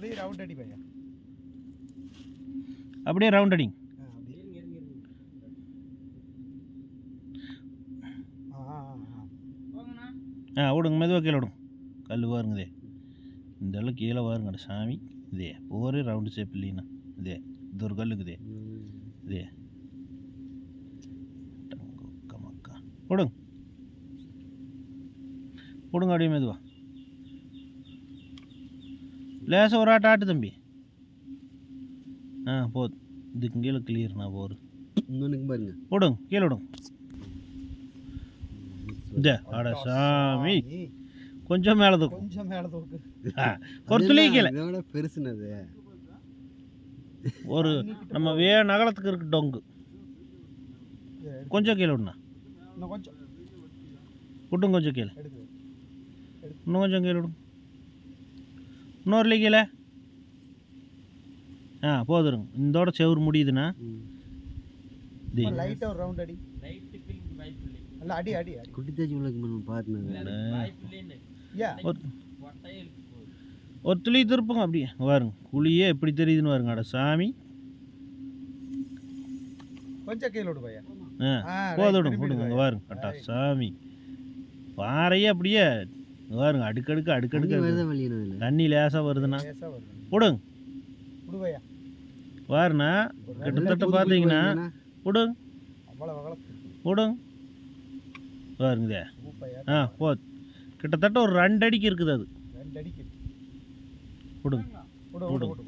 அப்படியே ரவுண்ட் அடி பையா அப்படியே ரவுண்ட் அடிங்க ஆ, விடுங்க மெதுவாக கீழே விடுங்க கல் பாருங்கதே இந்த அளவு கீழே பாருங்கடா சாமி. இதே ஒரே ரவுண்டு ஷேப் இல்லைண்ணா. இதே இது ஒரு கல்லுக்குதே. இதே. விடுங்க விடுங்க அப்படியே மெதுவா. லேசாக ஒரு ஆட்ட ஆட்டு தம்பி. ஆ போதும். இதுக்கு கீழே கிளியர்ண்ணா போரு இன்னொன்னுக்கு பாருங்க. விடுங்க கீழே விடுங்க. இதே அட சாமி. சாமி. கொஞ்சம் மேலே தூக்கும் கொஞ்சம் மேல தூக்கு. ஆ, ஒரு துளி கீழே. பெருசுனது? ஒரு நம்ம வே நகலத்துக்கு இருக்கு டொங்கு. கொஞ்சம் கீழே விடுண்ணா. இன்னும் கொஞ்சம். விட்டும் கொஞ்சம் கீழே. இன்னும் கொஞ்சம் கீழே விடும் இன்னொரு லீ? கீழே ஆ போதுருங்க. இந்தோட செவுரு முடியுதுண்ணா. ஒரு ரவுண்ட் அடி. அடி அடி அடி. குட்டி தேஜி நம்ம பாருனது யா. ஒரு துளி திருப்புங்க அப்படியே. பாருங்க. குழியே எப்படி தெரியுதுன்னு பாருங்க அட சாமி. கொஞ்சம் கீழே விடு பையா ஆ ஆ, போது right, விடுங்க விடுங்க. பாருங்க அட்டா சாமி. பாறையே அப்படியே பாருங்க அடுக்கடுக்கு அடுக்கடுக்கு தண்ணி லேசாக வருதுண்ணா லேசா வருது. விடுங்க பாருண்ணா கிட்டத்தட்ட பார்த்தீங்கன்னா விடுங்க விடுங்க பாருங்கதே பூப்பையா ஆ போது கிட்டத்தட்ட ஒரு ரெண்டு அடிக்கு இருக்குது அது. ரெண்டு அடிக்கு விடுங்க விடு விடு விடு